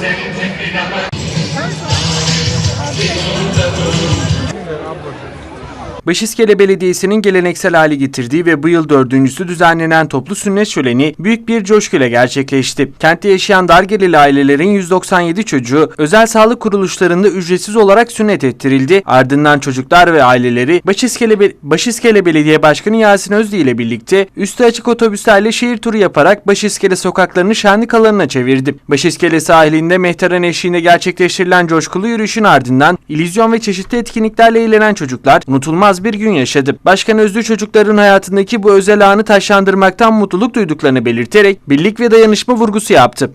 Sen sonra. Başiskele Belediyesi'nin geleneksel hale getirdiği ve bu yıl dördüncüsü düzenlenen toplu sünnet şöleni büyük bir coşkuyla gerçekleşti. Kentte yaşayan Dargelili ailelerin 197 çocuğu özel sağlık kuruluşlarında ücretsiz olarak sünnet ettirildi. Ardından çocuklar ve aileleri Başiskele, Be- Başiskele Belediye Başkanı Yasin Özdi ile birlikte üstü açık otobüslerle şehir turu yaparak Başiskele sokaklarını şenlik alanına çevirdi. Başiskele sahilinde Mehteran eşliğinde gerçekleştirilen coşkulu yürüyüşün ardından illüzyon ve çeşitli etkinliklerle eğlenen çocuklar unutulmaz bir gün yaşadı. Başkan Özlü çocukların hayatındaki bu özel anı taşlandırmaktan mutluluk duyduklarını belirterek birlik ve dayanışma vurgusu yaptı.